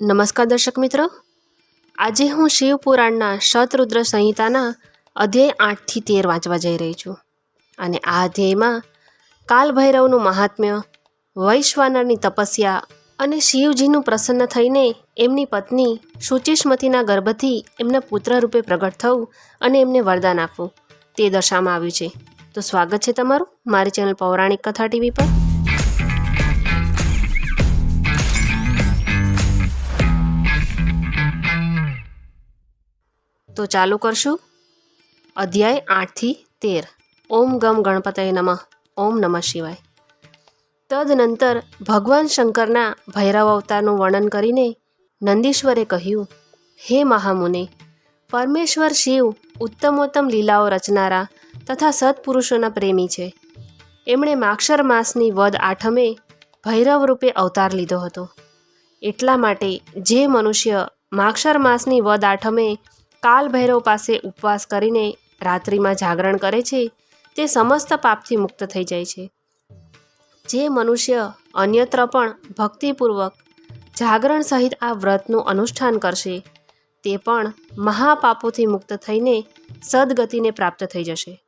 નમસ્કાર દર્શક મિત્રો. આજે હું શિવ પુરાણના શતરુદ્ર સંહિતાના અધ્યાય આઠથી તેર વાંચવા જઈ રહી છું. અને આ અધ્યાયમાં કાલભૈરવનું મહાત્મ્ય, વૈશ્વાનરની તપસ્યા અને શિવજીનું પ્રસન્ન થઈને એમની પત્ની શુચિષ્મતીના ગર્ભથી એમના પુત્ર રૂપે પ્રગટ થવું અને એમને વરદાન આપવું તે દર્શાવવામાં આવ્યું છે. તો સ્વાગત છે તમારું મારી ચેનલ પૌરાણિક કથા ટીવી પર. તો ચાલુ કરશું. અધ્યાય આઠથી તેર. ઓમ ગમ ગણપતય નમઃ. ઓમ નમઃ શિવાય. તદનંતર ભગવાન શંકરના ભૈરવ અવતારનું વર્ણન કરીને નંદીશ્વરે કહ્યું, હે મહામુનિ, પરમેશ્વર શિવ ઉત્તમોત્તમ લીલાઓ રચનારા તથા સત્પુરુષોના પ્રેમી છે. એમણે માક્ષર માસની વદ આઠમે ભૈરવ રૂપે અવતાર લીધો હતો. એટલા માટે જે મનુષ્ય માક્ષર માસની વદ આઠમે કાલ ભૈરવ પાસે ઉપવાસ કરીને રાત્રિમાં જાગરણ કરે છે, તે સમસ્ત પાપથી મુક્ત થઈ જાય છે. જે મનુષ્ય અન્યત્ર પણ ભક્તિપૂર્વક જાગરણ સહિત આ વ્રતનું અનુષ્ઠાન કરશે, તે પણ મહાપાપોથી મુક્ત થઈને સદગતિને પ્રાપ્ત થઈ જશે.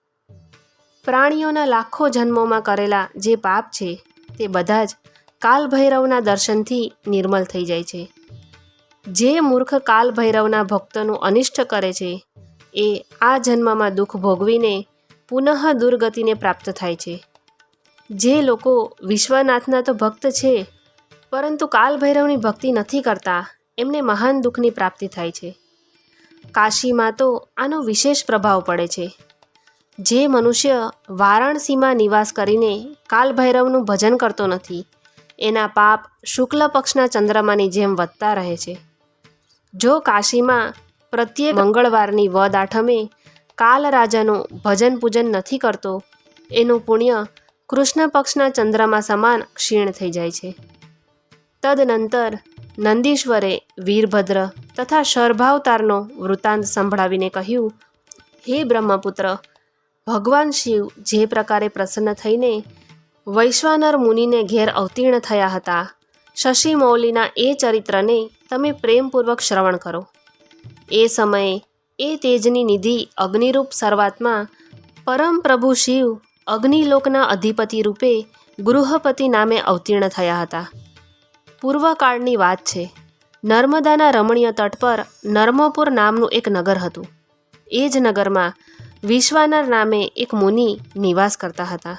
પ્રાણીઓના લાખો જન્મોમાં કરેલા જે પાપ છે, તે બધા જ કાલભૈરવના દર્શનથી નિર્મલ થઈ જાય છે. જે મૂર્ખ કાલભૈરવના ભક્તનું અનિષ્ટ કરે છે, એ આ જન્મમાં દુઃખ ભોગવીને પુનઃ દુર્ગતિને પ્રાપ્ત થાય છે. જે લોકો વિશ્વનાથના તો ભક્ત છે, પરંતુ કાલભૈરવની ભક્તિ નથી કરતા, એમને મહાન દુઃખની પ્રાપ્તિ થાય છે. કાશીમાં તો આનો વિશેષ પ્રભાવ પડે છે. જે મનુષ્ય વારાણસીમાં નિવાસ કરીને કાલભૈરવનું ભજન કરતો નથી, એના પાપ શુક્લ પક્ષના ચંદ્રમાની જેમ વધતા રહે છે. જો કાશીમાં પ્રત્યેક મંગળવારની વદ આઠમે કાલ રાજાનું ભજન પૂજન નથી કરતો, એનું પુણ્ય કૃષ્ણ પક્ષના ચંદ્રમાં સમાન ક્ષીણ થઈ જાય છે. તદનંતર નંદીશ્વરે વીરભદ્ર તથા શર્ભાવતારનો વૃત્તાંત સંભળાવીને કહ્યું, હે બ્રહ્મપુત્ર, ભગવાન શિવ જે પ્રકારે પ્રસન્ન થઈને વૈશ્વાનર મુનિને ઘેર અવતીર્ણ થયા હતા શશી મૌલીના એ ચરિત્રને તમે પ્રેમપૂર્વક શ્રવણ કરો. એ સમયે એ તેજની નિધિ અગ્નિરૂપ શરૂઆતમાં પરમ પ્રભુ શિવ અગ્નિલોકના અધિપતિ રૂપે ગૃહપતિ નામે અવતીર્ણ થયા હતા. પૂર્વકાળની વાત છે. નર્મદાના રમણીય તટ પર નર્મપુર નામનું એક નગર હતું. એ જ નગરમાં વિશ્વાનર નામે એક મુનિ નિવાસ કરતા હતા.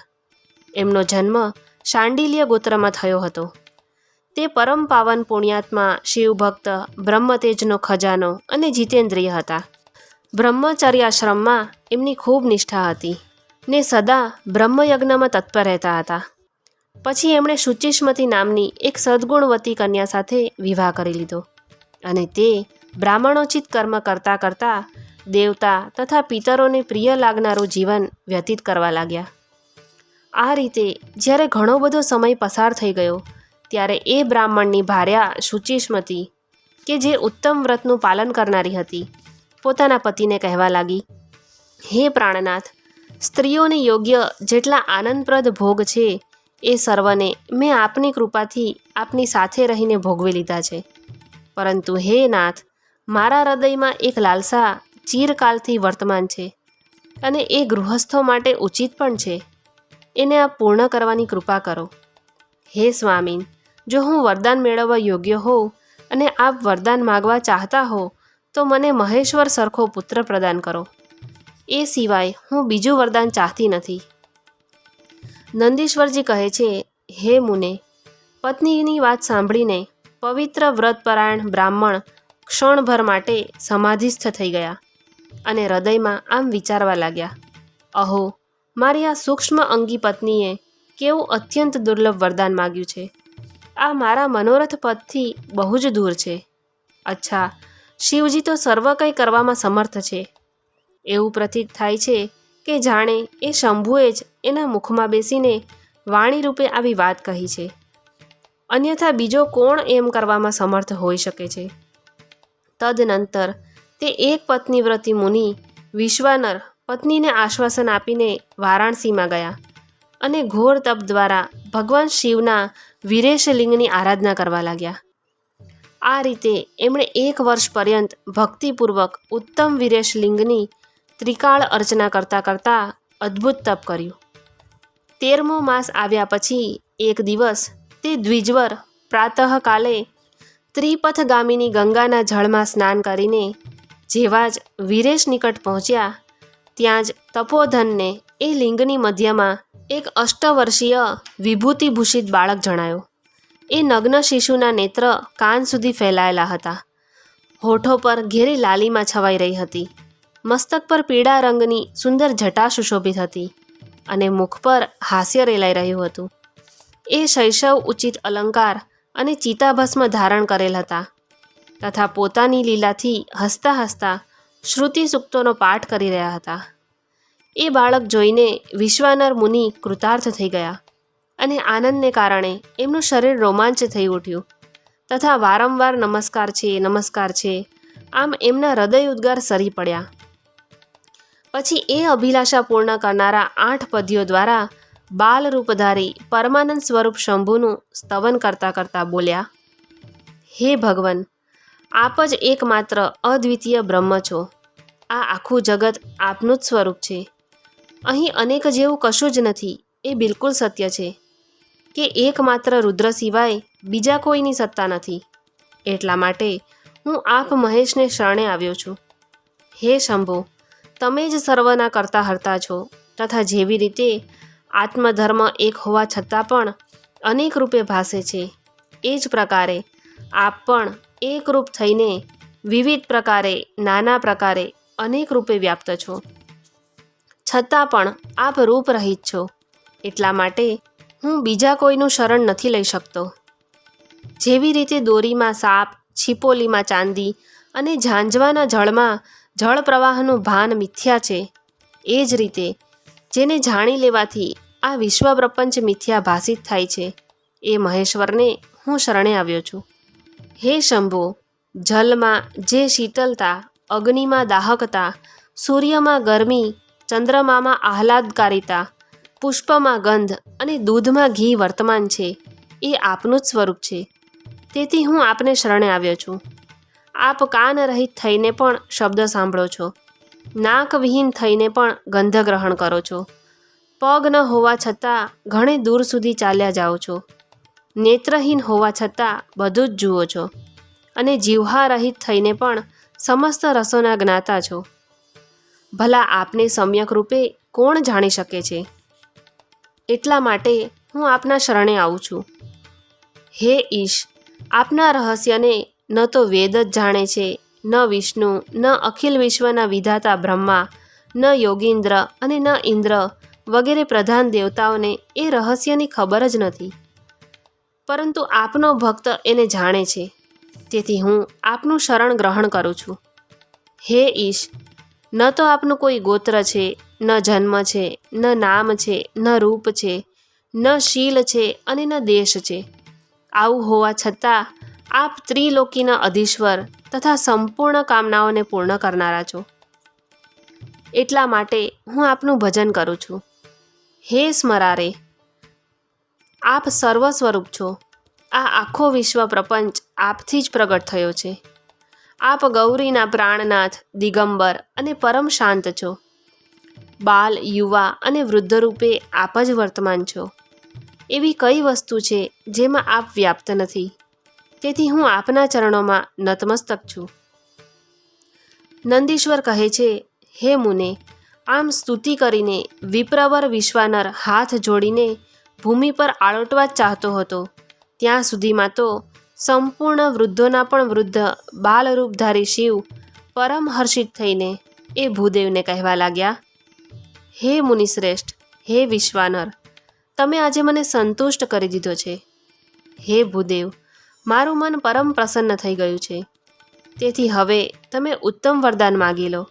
એમનો જન્મ શાંડિલ્ય ગોત્રમાં થયો હતો. તે પરમ પાવન પુણ્યાત્મા શિવભક્ત, બ્રહ્મતેજનો ખજાનો અને જીતેન્દ્રિય હતા. બ્રહ્મચર્યાશ્રમમાં એમની ખૂબ નિષ્ઠા હતી ને સદા બ્રહ્મયજ્ઞમાં તત્પર રહેતા હતા. પછી એમણે શુચિષ્મતી નામની એક સદ્ગુણવતી કન્યા સાથે વિવાહ કરી લીધો અને તે બ્રાહ્મણોચિત કર્મ કરતાં કરતાં દેવતા તથા પિતરોને પ્રિય લાગનારું જીવન વ્યતીત કરવા લાગ્યા. આ રીતે જ્યારે ઘણો બધો સમય પસાર થઈ ગયો ત્યારે એ બ્રાહ્મણની ભાર્યા શુચિષ્મતી કે જે ઉત્તમ વ્રતનું પાલન કરનારી હતી, પોતાના પતિને કહેવા લાગી, હે પ્રાણનાથ, સ્ત્રીઓને યોગ્ય જેટલા આનંદપ્રદ ભોગ છે, એ સર્વને મેં આપની કૃપાથી આપની સાથે રહીને ભોગવી લીધા છે. પરંતુ હે નાથ, મારા હૃદયમાં એક લાલસા ચિરકાલથી વર્તમાન છે અને એ ગૃહસ્થો માટે ઉચિત પણ છે. એને આ પૂર્ણ કરવાની કૃપા કરો. હે સ્વામીન જો હું વરદાન મેળવવા યોગ્ય હોઉં અને આપ વરદાન માગવા ચાહતા હો તો મને મહેશ્વર સરખો પુત્ર પ્રદાન કરો. એ સિવાય હું બીજું વરદાન ચાહતી નથી. નંદીશ્વરજી કહે છે, હે મુને, પત્નીની વાત સાંભળીને પવિત્ર વ્રતપરાયણ બ્રાહ્મણ ક્ષણભર માટે સમાધિસ્થ થઈ ગયા અને હૃદયમાં આમ વિચારવા લાગ્યા, અહો, મારી આ સૂક્ષ્મ અંગી પત્નીએ કેવું અત્યંત દુર્લભ વરદાન માગ્યું છે. આ મારા મનોરથ પદથી બહુ જ દૂર છે. અચ્છા, શિવજી તો સર્વ કંઈ કરવામાં સમર્થ છે. એવું પ્રતીત થાય છે કે જાણે એ શંભુએ જ એના મુખમાં બેસીને વાણી રૂપે આવી વાત કહી છે. અન્યથા બીજો કોણ એમ કરવામાં સમર્થ હોઈ શકે છે? તદનંતર તે એક પત્નીવ્રતી મુનિ વિશ્વાનર પત્નીને આશ્વાસન આપીને વારાણસીમાં ગયા અને ઘોર તપ દ્વારા ભગવાન શિવના વીરેશલિંગની આરાધના કરવા લાગ્યા. આ રીતે એમણે એક વર્ષ પર્યંત ભક્તિપૂર્વક ઉત્તમ વિરેશલિંગની ત્રિકાળ અર્ચના કરતાં કરતાં અદ્ભુત તપ કર્યું. તેરમો માસ આવ્યા પછી એક દિવસ તે દ્વિજવર પ્રાતઃકાલે ત્રિપથગામીની ગંગાના જળમાં સ્નાન કરીને જેવા જ વિરેશ નિકટ પહોંચ્યા, ત્યાં જ તપોધનને એ લિંગની મધ્યમાં એક અષ્ટવર્ષીય વિભૂતિભૂષિત બાળક જણાયો. એ નગ્ન શિશુના નેત્ર કાન સુધી ફેલાયેલા હતા. હોઠો પર ઘેરી લાલીમાં છવાઈ રહી હતી. મસ્તક પર પીળા રંગની સુંદર જટા સુશોભિત હતી અને મુખ પર હાસ્ય રેલાઈ રહ્યું હતું. એ શૈશવ ઉચિત અલંકાર અને ચિતાભસ્મ ધારણ કરેલ હતા તથા પોતાની લીલાથી હસતા હસતા શ્રુતિ સૂક્તોનો પાઠ કરી રહ્યા હતા. એ બાળક જોઈને વિશ્વાનર મુનિ કૃતાર્થ થઈ ગયા અને આનંદને કારણે એમનું શરીર રોમાંચ થઈ ઉઠ્યું. તથા વારંવાર નમસ્કાર છે નમસ્કાર છે, આમ એમના હૃદય ઉદ્ગાર સરી પડ્યા. પછી એ અભિલાષા પૂર્ણ કરનારા આઠ પદ્યો દ્વારા બાલ રૂપધારી પરમાનંદ સ્વરૂપ શંભુનું સ્તવન કરતા કરતા બોલ્યા, હે ભગવાન, આપ જ એકમાત્ર અદ્વિતીય બ્રહ્મ છો. આ આખું જગત આપનું જ સ્વરૂપ છે. અહીં અનેક જેવું કશું જ નથી. એ બિલકુલ સત્ય છે કે એકમાત્ર રુદ્ર સિવાય બીજા કોઈની સત્તા નથી. એટલા માટે હું આપ મહેશને શરણે આવ્યો છું. હે શંભો, તમે જ સર્વના કરતા હરતા છો તથા જેવી રીતે આત્મધર્મ એક હોવા છતાં પણ અનેક રૂપે ભાસે છે. એ જ પ્રકારે આપ પણ એકરૂપ થઈને વિવિધ પ્રકારે, નાના પ્રકારે અનેક રૂપે વ્યાપ્ત છો. છતાં પણ આપ રૂપ રહિત છો. એટલા માટે હું બીજા કોઈનું શરણ નથી લઈ શકતો. જેવી રીતે દોરીમાં સાપ, છીપોલીમાં ચાંદી અને ઝાંઝવાના જળમાં જળ પ્રવાહનું ભાન મિથ્યા છે, એ જ રીતે જેને જાણી લેવાથી આ વિશ્વ પ્રપંચ મિથ્યા ભાષિત થાય છે, એ મહેશ્વરને હું શરણે આવ્યો છું. હે શંભો, જલમાં જે શીતલતા, અગ્નિમાં દાહકતા, સૂર્યમાં ગરમી ચંદ્રમામાં આહલાદકારિતા, પુષ્પમાં ગંધ અને દૂધમાં ઘી વર્તમાન છે, એ આપનું જ સ્વરૂપ છે. તેથી હું આપને શરણે આવ્યો છું. આપ કાન રહિત થઈને પણ શબ્દ સાંભળો છો. નાક વિહીન થઈને પણ ગંધ ગ્રહણ કરો છો. પગ ન હોવા છતાં ઘણે દૂર સુધી ચાલ્યા જાઓ છો. નેત્રહીન હોવા છતાં બધું જ જુઓ છો. અને જીવહા રહિત થઈને પણ સમસ્ત રસોના જ્ઞાતા છો. ભલા આપને સમ્યક રૂપે કોણ જાણી શકે છે? એટલા માટે હું આપના શરણે આવું છું. હે ઈશ, આપના રહસ્યને ન તો વેદ જ જાણે છે, ન વિષ્ણુ, ન અખિલ વિશ્વના વિધાતા બ્રહ્મા, ન યોગીન્દ્ર અને ન ઇન્દ્ર વગેરે પ્રધાન દેવતાઓને એ રહસ્યની ખબર જ નથી. પરંતુ આપનો ભક્ત એને જાણે છે. તેથી હું આપનું શરણ ગ્રહણ કરું છું. હે ઈશ ન તો આપનું કોઈ ગોત્ર છે, ન જન્મ છે, ન નામ છે, ન રૂપ છે, ન શીલ છે અને ન દેશ છે. આવું હોવા છતાં આપ ત્રિલોકીના અધીશ્વર તથા સંપૂર્ણ કામનાઓને પૂર્ણ કરનારા છો. એટલા માટે હું આપનું ભજન કરું છું. હે સ્મરારે, આપ સર્વ સ્વરૂપ છો. આ આખો વિશ્વ પ્રપંચ આપથી જ પ્રગટ થયો છે. આપ ગૌરીના પ્રાણનાથ, દિગંબર અને પરમ શાંત છો. બાલ, યુવા અને વૃદ્ધ રૂપે આપ જ વર્તમાન છો. એવી કઈ વસ્તુ છે જેમાં આપ વ્યાપ્ત નથી? તેથી હું આપના ચરણોમાં નતમસ્તક છું. નંદીશ્વર કહે છે, હે મુને, આમ સ્તુતિ કરીને વિપ્રવર વિશ્વાનર હાથ જોડીને ભૂમિ પર આળોટવા ચાહતો હતો. ત્યાં સુધીમાં તો સંપૂર્ણ વૃદ્ધોના પણ વૃદ્ધ બાલરૂપધારી શિવ પરમ હર્ષિત થઈને એ ભૂદેવને કહેવા લાગ્યા, હે મુનિશ્રેષ્ઠ, હે વિશ્વાનર, તમે આજે મને સંતુષ્ટ કરી દીધો છે. હે ભૂદેવ, મારું મન પરમ પ્રસન્ન થઈ ગયું છે. તેથી હવે તમે ઉત્તમ વરદાન માગી લો.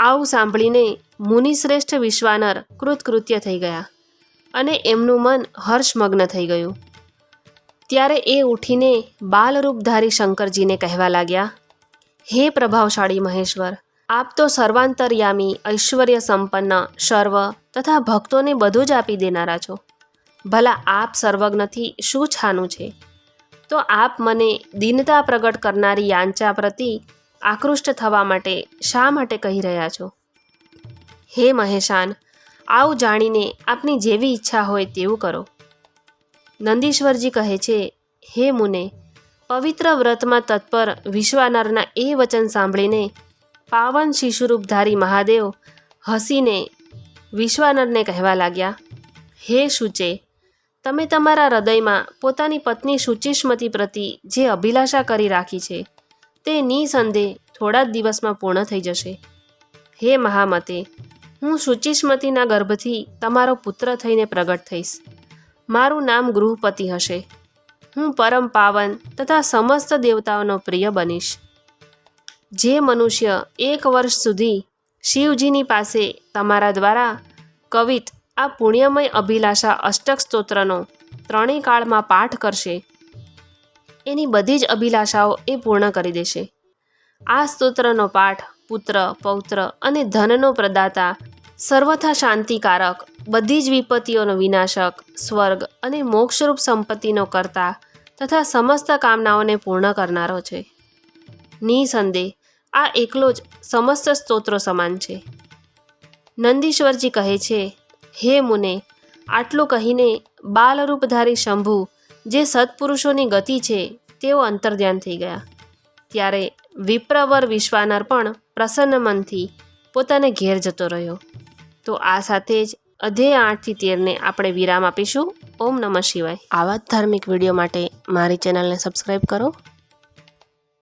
આવું સાંભળીને મુનિશ્રેષ્ઠ વિશ્વાનર કૃતકૃત્ય થઈ ગયા અને એમનું મન હર્ષમગ્ન થઈ ગયું. ત્યારે એ ઉઠીને બાલરૂપધારી શંકરજીને કહેવા લાગ્યા, હે પ્રભાવશાળી મહેશ્વર, આપ તો સર્વાંતરયામી ઐશ્વર્ય સંપન્ન સર્વ તથા ભક્તોને બધું જ આપી દેનારા છો. ભલા આપ સર્વજ્ઞથી શું છાનું છે? તો આપ મને દીનતા પ્રગટ કરનારી યાંચા પ્રતિ આકૃષ્ટ થવા માટે શા માટે કહી રહ્યા છો? હે મહેશાન, આવું જાણીને આપની જેવી ઈચ્છા હોય તેવું કરો. નંદીશ્વરજી કહે છે, હે મુને, પવિત્ર વ્રતમાં તત્પર વિશ્વાનરના એ વચન સાંભળીને પાવન શિશુરૂપધારી મહાદેવ હસીને વિશ્વાનરને કહેવા લાગ્યા, હે શુચે, તમે તમારા હૃદયમાં પોતાની પત્ની શુચિષ્મતી પ્રતિ જે અભિલાષા કરી રાખી છે, તે નિસંદેહ થોડા જ દિવસમાં પૂર્ણ થઈ જશે. હે મહામતે, હું શુચિષ્મતીના ગર્ભથી તમારો પુત્ર થઈને પ્રગટ થઈશ. મારું નામ ગૃહપતિ હશે. હું પરમ પાવન તથા સમસ્ત દેવતાઓનો પ્રિય બનીશ. જે મનુષ્ય એક વર્ષ સુધી શિવજીની પાસે તમારા દ્વારા કવિત આ પુણ્યમય અભિલાષા અષ્ટક સ્તોત્રનો ત્રણેય કાળમાં પાઠ કરશે. એની બધી જ અભિલાષાઓ એ પૂર્ણ કરી દેશે. આ સ્તોત્રનો પાઠ પુત્ર, પૌત્ર અને ધનનો પ્રદાતા સર્વથા શાંતિકારક, બધી જ વિપત્તિઓનો વિનાશક, સ્વર્ગ અને મોક્ષરૂપ સંપત્તિનો કરતા તથા સમસ્ત કામનાઓને પૂર્ણ કરનારો છે. નિસંદેહ, આ એકલો જ સમસ્ત સ્તોત્રો સમાન છે. નંદીશ્વરજી કહે છે, હે મુને, આટલું કહીને બાલરૂપધારી શંભુ, જે સત્પુરુષોની ગતિ છે, તેઓ અંતર્ધ્યાન થઈ ગયા. ત્યારે વિપ્રવર વિશ્વાનર પણ પ્રસન્ન મનથી પોતાને ઘેર જતો રહ્યો. તો આ સાથે જ અધ્યાય આઠથી તેરને આપણે વિરામ આપીશું. ઓમ નમઃ શિવાય. આવા જ ધાર્મિક વીડિયો માટે મારી ચેનલને સબસ્ક્રાઈબ કરો.